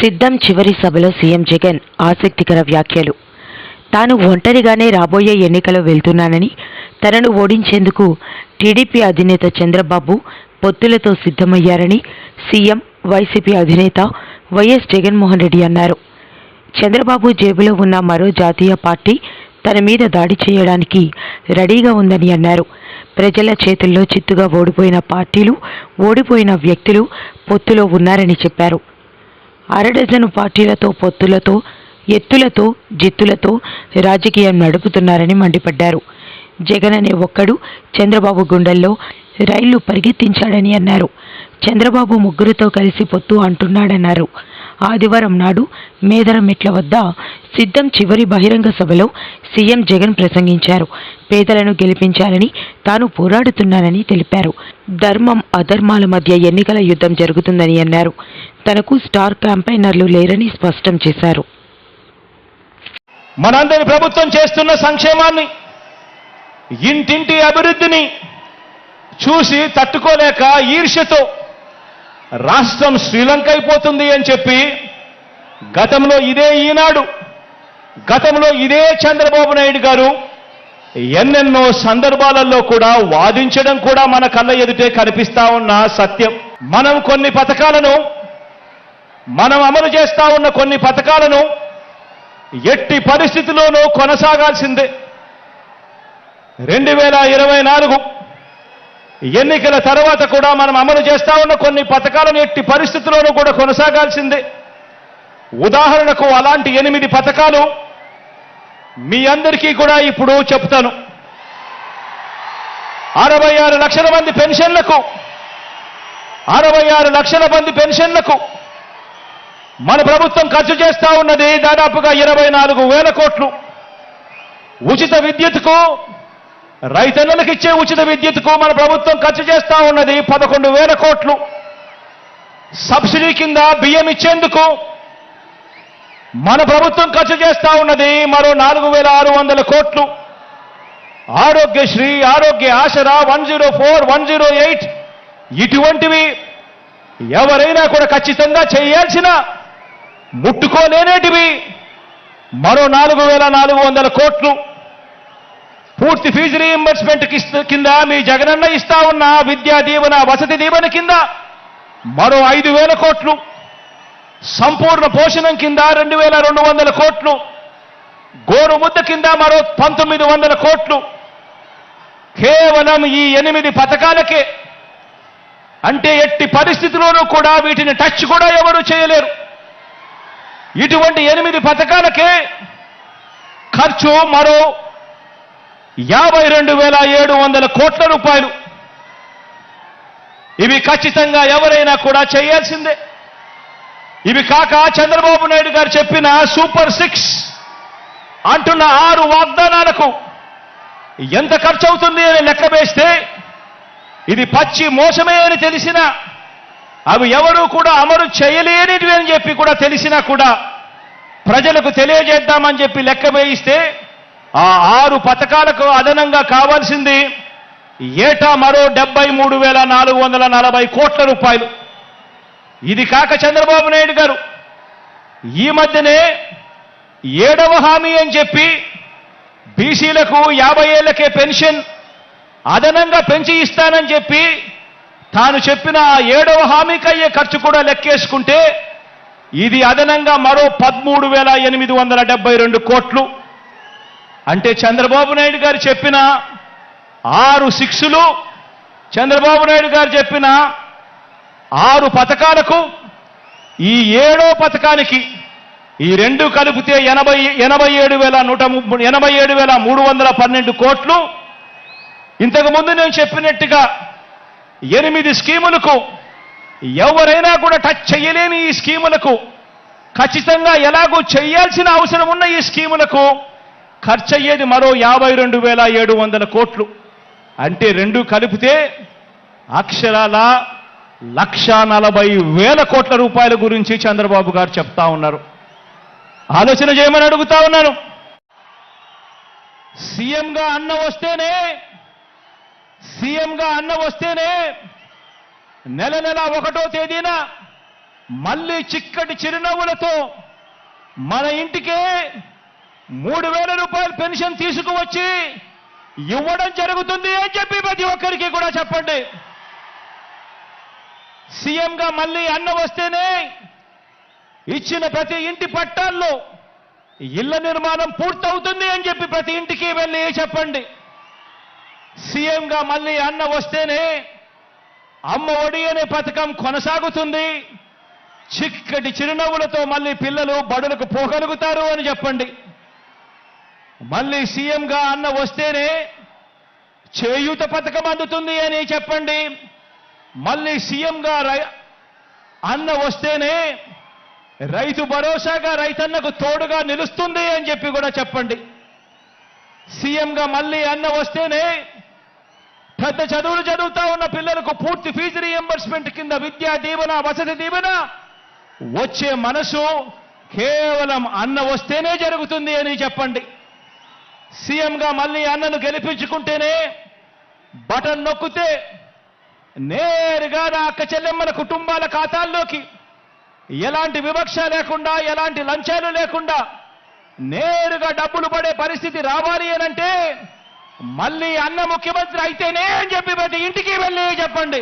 సిద్ధం చివరి సభలో సీఎం జగన్ ఆసక్తికర వ్యాఖ్యలు. తాను ఒంటరిగానే రాబోయే ఎన్నికలో వెళ్తున్నానని తనను ఓడించేందుకు టీడీపీ అధినేత చంద్రబాబు పొత్తులతో సిద్ధమయ్యారని సీఎం వైసీపీ అధినేత వైఎస్ జగన్మోహన్ రెడ్డి అన్నారు. చంద్రబాబు జేబులో ఉన్న మరో జాతీయ పార్టీ తన మీద దాడి చేయడానికి రెడీగా ఉందని అన్నారు. ప్రజల చేతుల్లో చిత్తుగా ఓడిపోయిన పార్టీలు ఓడిపోయిన వ్యక్తులు పొత్తులో ఉన్నారని చెప్పారు. అరడజను పార్టీలతో పొత్తులతో ఎత్తులతో జిత్తులతో రాజకీయం నడుపుతున్నారని మండిపడ్డారు. జగన్ అనే ఒక్కడు చంద్రబాబు గుండెల్లో రైళ్ళు పరిగెత్తించాడని అన్నారు. చంద్రబాబు ముగ్గురితో కలిసి పొత్తు అంటున్నాడన్నారు. ఆదివారం నాడు మేదరమెట్ల వద్ద సిద్ధం చివరి బహిరంగ సభలో సీఎం జగన్ ప్రసంగించారు. పేదలను గెలిపించాలని తాను పోరాడుతున్నానని తెలిపారు. ధర్మం అధర్మాల మధ్య ఎన్నికల యుద్ధం జరుగుతుందని అన్నారు. తనకు స్టార్ క్యాంపైనర్లు లేరని స్పష్టం చేశారు. మనందరి ప్రభుత్వం చేస్తున్న సంక్షేమాన్ని ఇంటింటి అభివృద్ధిని చూసి తట్టుకోలేక ఈర్ష్యతో రాష్ట్రం శ్రీలంక అయిపోతుంది అని చెప్పి గతంలో ఇదే ఈనాడు గతంలో ఇదే చంద్రబాబు నాయుడు గారు ఎన్నెన్నో సందర్భాలలో కూడా వాదించడం కూడా మన కళ్ళ ఎదుటే కనిపిస్తా ఉన్న సత్యం. మనం కొన్ని పథకాలను మనం అమలు చేస్తా ఉన్న కొన్ని పథకాలను ఎట్టి పరిస్థితిలోనూ కొనసాగాల్సిందే. రెండు వేల ఇరవై నాలుగు ఎన్నికల తర్వాత కూడా మనం అమలు చేస్తా ఉన్న కొన్ని పథకాలను ఎట్టి పరిస్థితుల్లోనూ కూడా కొనసాగాల్సిందే. ఉదాహరణకు అలాంటి ఎనిమిది పథకాలు మీ అందరికీ కూడా ఇప్పుడు చెప్తాను. అరవై ఆరు లక్షల మంది పెన్షన్లకు అరవై ఆరు లక్షల మంది పెన్షన్లకు మన ప్రభుత్వం ఖర్చు చేస్తా ఉన్నది దాదాపుగా ఇరవై నాలుగు వేల కోట్లు. ఉచిత విద్యుత్కు రైతన్నలకు ఇచ్చే ఉచిత విద్యుత్కు మన ప్రభుత్వం ఖర్చు చేస్తా ఉన్నది పదకొండు వేల కోట్లు. సబ్సిడీ కింద బియ్యం ఇచ్చేందుకు మన ప్రభుత్వం ఖర్చు చేస్తా ఉన్నది మరో నాలుగు వేల ఆరు వందల కోట్లు. ఆరోగ్యశ్రీ ఆరోగ్య ఆసరా one zero four one zero eight ఇటువంటివి ఎవరైనా కూడా ఖచ్చితంగా చేయాల్సిన ముట్టుకోలేనేటివి. మరో నాలుగు వేల నాలుగు వందల కోట్లు. పూర్తి ఫీజు రీఎంబర్స్మెంట్ కింద మీ జగనన్న ఇస్తా ఉన్న విద్యా దీవెన వసతి దీవెన కింద మరో ఐదు వేల కోట్లు. సంపూర్ణ పోషణం కింద రెండు వేల రెండు వందల కోట్లు. గోరు ముద్ద కింద మరో పంతొమ్మిది వందల కోట్లు. కేవలం ఈ ఎనిమిది పథకాలకే. అంటే ఎట్టి పరిస్థితిలోనూ కూడా వీటిని టచ్ కూడా ఎవరు చేయలేరు. ఇటువంటి ఎనిమిది పథకాలకే ఖర్చు మరో యాభై రెండు వేల ఏడు వందల కోట్ల రూపాయలు. ఇవి ఖచ్చితంగా ఎవరైనా కూడా చేయాల్సిందే. ఇవి కాక చంద్రబాబు నాయుడు గారు చెప్పిన సూపర్ సిక్స్ అంటున్న ఆరు వాగ్దానాలకు ఎంత ఖర్చు అవుతుంది అని లెక్క వేస్తే ఇది పచ్చి మోసమే అని తెలిసినా అవి ఎవరూ కూడా అమలు చేయలేనివి అని చెప్పి కూడా తెలిసినా కూడా ప్రజలకు తెలియజేద్దామని చెప్పి లెక్క వేయిస్తే ఆ ఆరు పథకాలకు అదనంగా కావాల్సింది ఏటా మరో డెబ్బై మూడు వేల నాలుగు వందల నలభై కోట్ల రూపాయలు. ఇది కాక చంద్రబాబు నాయుడు గారు. ఈ మధ్యనే ఏడవ హామీ అని చెప్పి బీసీలకు యాభై ఏళ్ళకే పెన్షన్ అదనంగా పెంచి ఇస్తానని చెప్పి తాను చెప్పిన ఆ ఏడవ హామీకి అయ్యే ఖర్చు కూడా లెక్కేసుకుంటే ఇది అదనంగా మరో పదమూడు వేల ఎనిమిది వందల డెబ్బై రెండు కోట్లు. అంటే చంద్రబాబు నాయుడు గారు చెప్పిన ఆరు శిక్షలు చంద్రబాబు నాయుడు గారు చెప్పిన ఆరు పథకాలకు ఈ ఏడో పథకానికి ఈ రెండు కలిపితే ఎనభై ఎనభై ఏడు వేల నూట ముప్పై ఎనభై ఏడు వేల మూడు వందల పన్నెండు కోట్లు. ఇంతకుముందు నేను చెప్పినట్టుగా ఎనిమిది స్కీములకు ఎవరైనా కూడా టచ్ చేయలేని ఈ స్కీములకు ఖచ్చితంగా ఎలాగో చేయాల్సిన అవసరం ఉన్న ఈ స్కీములకు ఖర్చు అయ్యేది మరో యాభై రెండు వేల ఏడు వందల కోట్లు. అంటే రెండు కలిపితే అక్షరాల లక్ష నలభై వేల కోట్ల రూపాయల గురించి చంద్రబాబు గారు చెప్తా ఉన్నారు. ఆలోచన చేయమని అడుగుతా ఉన్నాను. సీఎంగా అన్న వస్తేనే సీఎంగా అన్న వస్తేనే నెల నెల ఒకటో తేదీన మళ్ళీ చిక్కటి చిరునవ్వులతో మన ఇంటికే మూడు వేల రూపాయల పెన్షన్ తీసుకువచ్చి ఇవ్వడం జరుగుతుంది అని చెప్పి ప్రతి ఒక్కరికి కూడా చెప్పండి. సీఎంగా మళ్ళీ అన్న వస్తేనే ఇచ్చిన ప్రతి ఇంటి పట్టాల్లో ఇళ్ళ నిర్మాణం పూర్తవుతుంది అని చెప్పి ప్రతి ఇంటికి వెళ్ళి చెప్పండి. సీఎంగా మళ్ళీ అన్న వస్తేనే అమ్మ ఒడి అనే పథకం కొనసాగుతుంది. చిక్కటి చిరునవ్వులతో మళ్ళీ పిల్లలు బడులకు పోగలుగుతారు అని చెప్పండి. మళ్ళీ సీఎంగా అన్న వస్తేనే చేయూత పథకం అందుతుంది అని చెప్పండి. మళ్ళీ సీఎంగా రై అన్న వస్తేనే రైతు భరోసాగా రైతన్నకు తోడుగా నిలుస్తుంది అని చెప్పి కూడా చెప్పండి. సీఎంగా మళ్ళీ అన్న వస్తేనే పెద్ద చదువులు చదువుతా ఉన్న పిల్లలకు పూర్తి ఫీజు రీఎంబర్స్మెంట్ కింద విద్యా దీవెన వసతి దీవెన వచ్చే మనసు కేవలం అన్న వస్తేనే జరుగుతుంది అని చెప్పండి. సీఎంగా మళ్ళీ అన్నను గెలిపించుకుంటేనే బటన్ నొక్కితే నేరుగా నా అక్క చెల్లెమ్మల కుటుంబాల ఖాతాల్లోకి ఎలాంటి వివక్ష లేకుండా ఎలాంటి లంచాలు లేకుండా నేరుగా డబ్బులు పడే పరిస్థితి రావాలి అనంటే మళ్ళీ అన్న ముఖ్యమంత్రి అయితేనే అని చెప్పి ప్రతి ఇంటికి వెళ్ళి చెప్పండి.